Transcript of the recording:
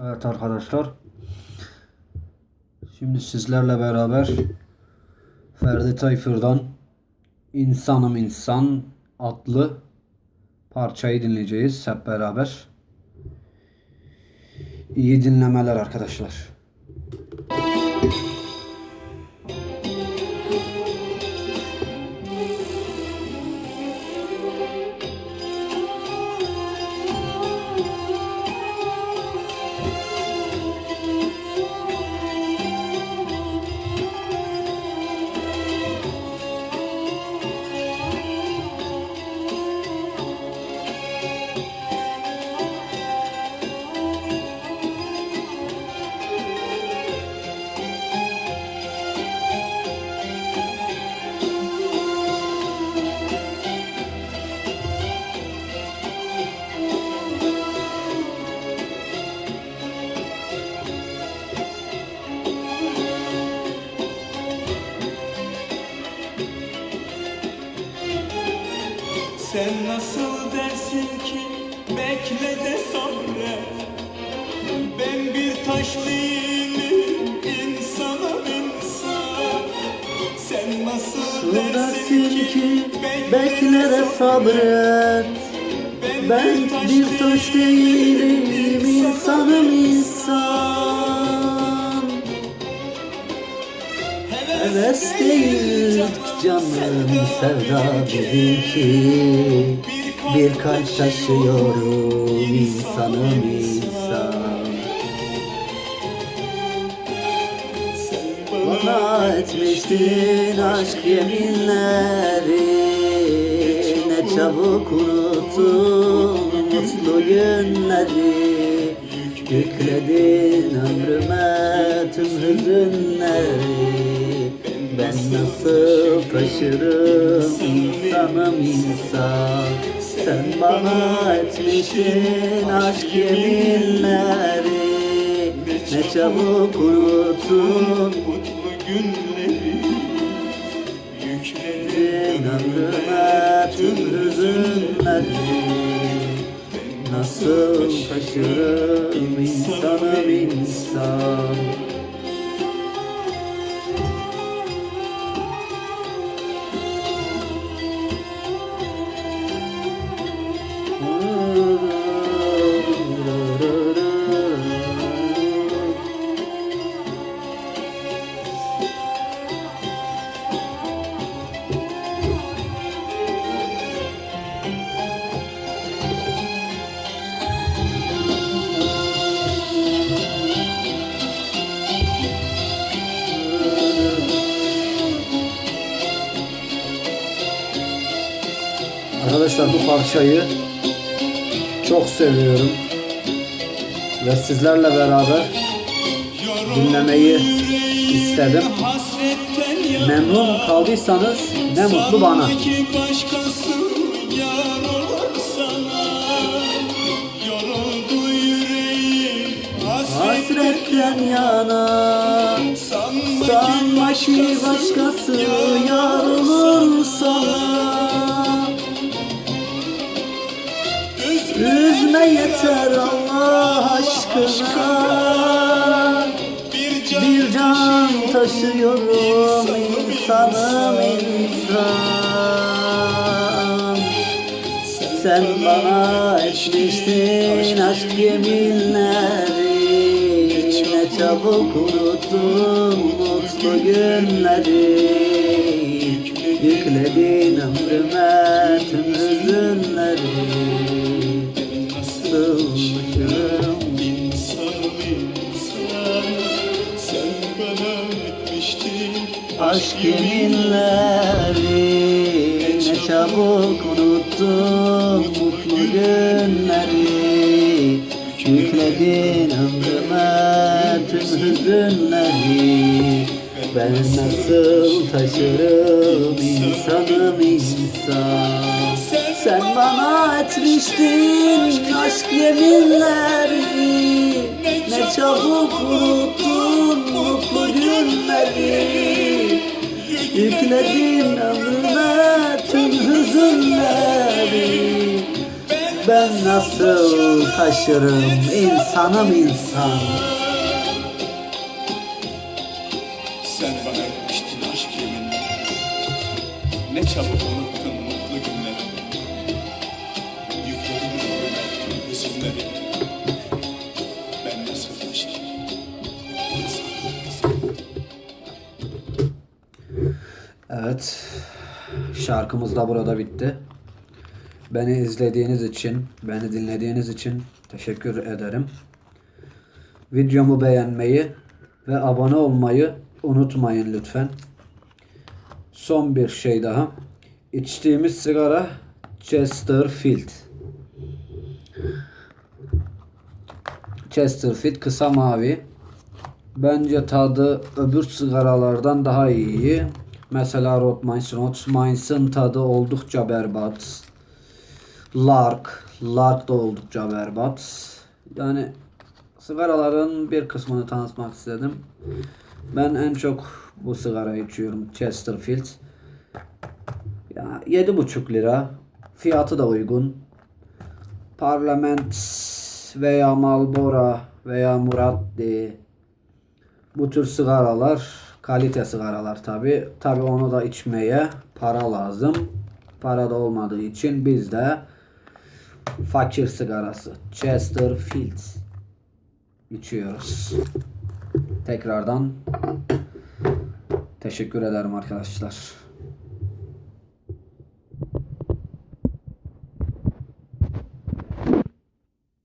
Evet arkadaşlar. Şimdi sizlerle beraber Ferdi Tayfur'dan İnsanım İnsan adlı parçayı dinleyeceğiz hep beraber. İyi dinlemeler arkadaşlar. Sen nasıl dersin ki bekle de sabret Ben bir taş değilim insanım insan. Sen nasıl dersin ki bekle de sabret. Ben bir taş değilim insanım insan. Heves değil canım sevda bizimki. Bir kalp taşıyorum insanım insan. Bana etmiştin aşk yeminleri. Ne çabuk unuttun mutlu günleri. Yükledin ömrüme tüm hüzünleri Ben nasıl taşırım insanım insan Sen bana etmiştin aşk yeminleri. Ne çabuk unuttun mutlu günleri. Yükledin ömrüme tüm hüzünleri. Nasıl taşırım insanım insan Arkadaşlar bu parçayı çok seviyorum ve sizlerle beraber dinlemeyi istedim. Memnun kaldıysanız ne mutlu bana. Hasretten yana Sanma ki başkası yar olur sana Üzme yeter Allah aşkına. Bir can, Bir can taşıyorum insanım insan. Sen bana etmiştin aşk yeminleri. Ne çabuk unuttun mutlu günleri. Yükledin ömrüme tüm hüzünleri Aşk yeminleri ne çabuk unuttum mutlu günleri. Yükledin ömrüme tüm hüzünleri. Ben nasıl taşırım insanım insan? Sen bana etmiştin aşk yeminleri. Ne çabuk unuttun mutlu günleri Yükledin ömrüme tüm hüzünleri. Ben nasıl taşırım insanım insan? Sen bana etmiştin aşk yeminle. Ne çabuk unuttun Evet şarkımız da burada bitti. Beni izlediğiniz için, beni dinlediğiniz için teşekkür ederim. Videomu beğenmeyi ve abone olmayı unutmayın lütfen. Son bir şey daha. İçtiğimiz sigara Chesterfield. Chesterfield kısa mavi. Bence tadı öbür sigaralardan daha iyi. Mesela Rotmans. Rotmans'ın tadı oldukça berbat. Lark. Lark da oldukça berbat. Yani sigaraların bir kısmını tanıtmak istedim. Ben en çok bu sigara içiyorum. Chesterfield. Ya 7,5 lira. Fiyatı da uygun. Parlament veya Marlboro veya Muratti bu tür sigaralar kalite sigaralar tabi. Tabi onu da içmeye para lazım. Para da olmadığı için biz de fakir sigarası Chesterfield içiyoruz. Tekrardan teşekkür ederim arkadaşlar.